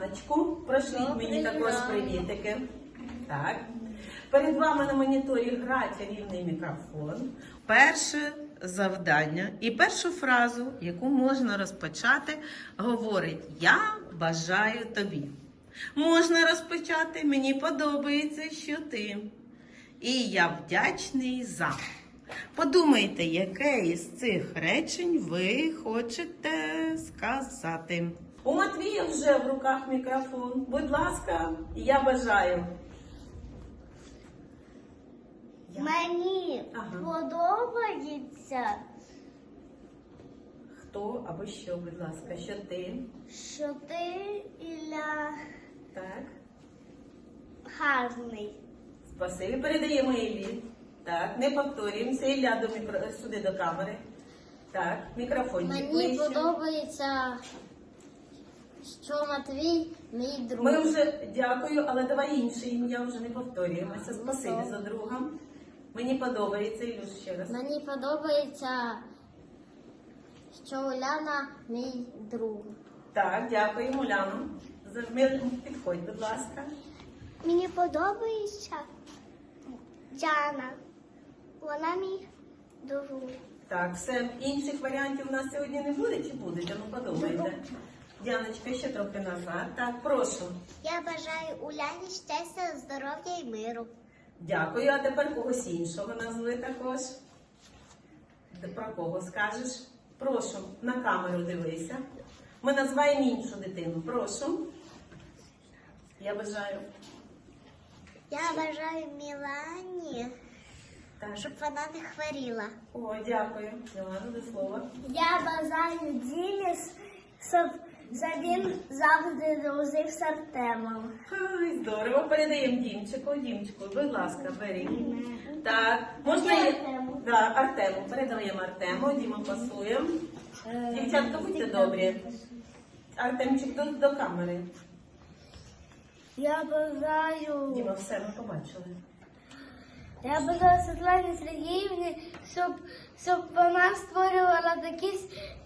раночку. Прошліть мені також привітики. Так. Перед вами на моніторі гра чарівний мікрофон. Перше завдання і першу фразу, яку можна розпочати, говорить Я бажаю тобі. Можна розпочати Мені подобається, що ти. І я вдячний за. Подумайте, яке із цих речень ви хочете сказати. У Матвія вже в руках мікрофон. Будь ласка, я бажаю. Мені Ага. подобається, Хто або що, будь ласка, що ти? що ти Ілля Так. гарний. Спасибі. Передаємо Іллі. Так, не повторюємося. Ілля до мікро... сюди до камери. Так, мікрофончик. Мені ближче. подобається, що Матвій мій друг. Ми вже дякую, але давай інше ім'я вже не повторюємося. Спасибі за друга. Мені подобається, Ілюш, ще раз. Мені подобається, що Уляна мій друг. Так, дякуємо, Уляно. Підходь, будь ласка. Мені подобається Діана. Вона мій друг. Так, все. Інших варіантів у нас сьогодні не буде чи буде? Ну подумайте. Діаночка, ще трохи назад. Так, прошу. Я бажаю Уляні щастя, здоров'я і миру. Дякую. А тепер когось іншого назви також. Про кого скажеш? Прошу, на камеру дивися. Ми називаємо іншу дитину. Прошу. Я бажаю. Я бажаю Мілані, Так. щоб вона не хворіла. О, дякую. Мілана, до слова. Я бажаю Дімі, щоб він завжди дружив з Артемом. Ай, здорово. Передаємо Дімчику. Дімчику, будь ласка, бери. Так, можна я... Артему. Да, Артему. Передаємо Артему. Діма пасуємо. Дівчатка, будьте добрі. Артемчик до, до камери. Я бажаю, Діма, все, ми побачили. Я бажаю Світлані Сергіївні, щоб, щоб вона створювала такі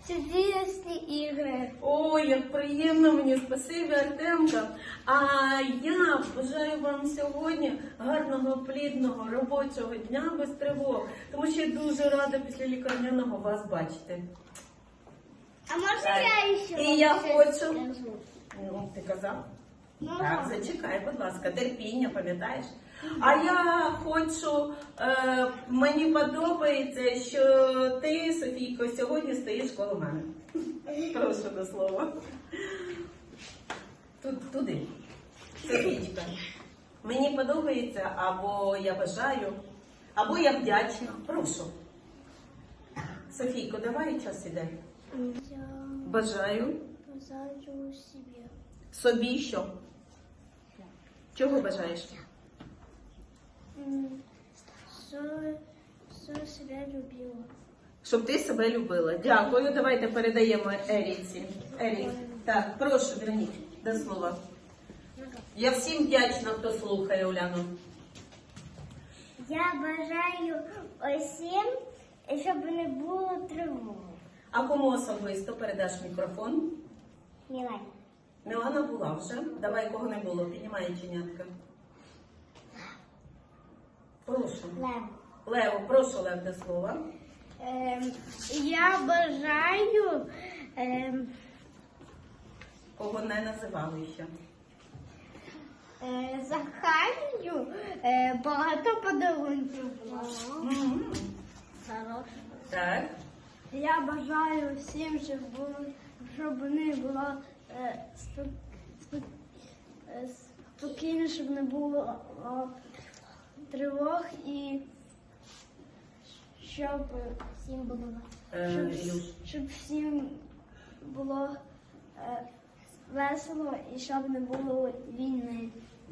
чудесні ігри. Ой, як приємно мені, спасибі, Артемка. А я бажаю вам сьогодні гарного, плідного робочого дня без тривог, тому що я дуже рада після лікарняного вас бачити. А Так. я ще І я хочу. Ну, ти казав? Так, зачекай, будь ласка, терпіння, пам'ятаєш? А я хочу, е, мені подобається, що ти, Софійко, сьогодні стоїш коло мене. Прошу до слова. Тут, туди. Софійчка. Мені подобається, або я бажаю, або я вдячна. Прошу. Софійко, давай час іде. Я Бажаю бажаю собі. собі що? Чого бажаєш? м, Що, що себе любила. Щоб ти себе любила. Дякую. Давайте передаємо Еріці. Ерік. Так, прошу, Веронік, до слова. Я всім вдячна, хто слухає Уляну. Я бажаю усім, щоб не було тривоги. А кому особисто передаш мікрофон? Мілані. Мілана була вже. Давай кого не було. Піднімай чинятка. Прошу. Лев. Лео, прошу Лев до слова. Ем, я бажаю ем, Кого не називали ще. е, Захарію е, багато подарунків. Мгм. Так. Я бажаю всім, щоб були, щоб вони було спокійно, щоб не було тривог і щоб всім було Е, щоб, щоб всім було е, весело і щоб не було війни.